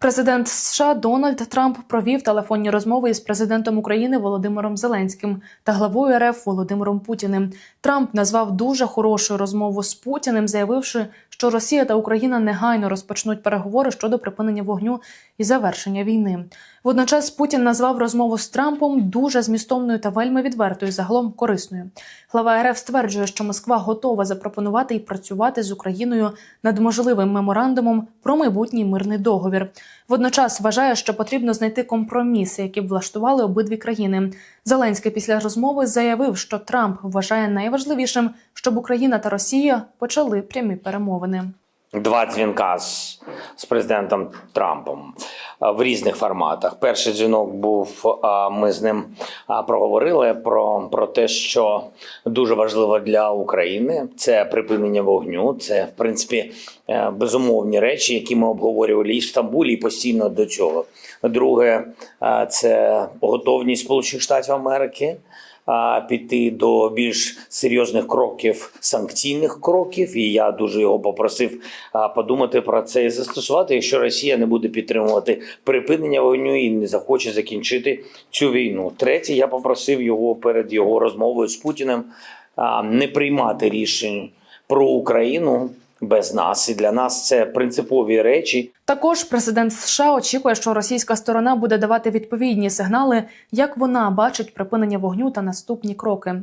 Президент США Дональд Трамп провів телефонні розмови із президентом України Володимиром Зеленським та главою РФ Володимиром Путіним. Трамп назвав дуже хорошою розмову з Путіним, заявивши, що Росія та Україна негайно розпочнуть переговори щодо припинення вогню і завершення війни. Водночас Путін назвав розмову з Трампом дуже змістовною та вельми відвертою, загалом корисною. Глава РФ стверджує, що Москва готова запропонувати і працювати з Україною над можливим меморандумом про майбутній мирний договір. Водночас вважає, що потрібно знайти компроміси, які б влаштували обидві країни. Зеленський після розмови заявив, що Трамп вважає найважливішим, щоб Україна та Росія почали прямі перемовини. Два дзвінка з, з президентом Трампом в різних форматах. Перший дзвінок був, ми з ним проговорили про, про те, що дуже важливо для України це припинення вогню. Це в принципі е, безумовні речі, які ми обговорювали і в Стамбулі, і постійно до цього. Друге, це готовність Сполучених Штатів Америки піти до більш серйозних кроків, санкційних кроків. І я дуже його попросив подумати про це і застосувати, якщо Росія не буде підтримувати припинення вогню і не захоче закінчити цю війну. Третє, я попросив його перед його розмовою з Путіним не приймати рішень про Україну. Без нас і для нас це принципові речі, Також президент США очікує, що російська сторона буде давати відповідні сигнали, як вона бачить припинення вогню та наступні кроки.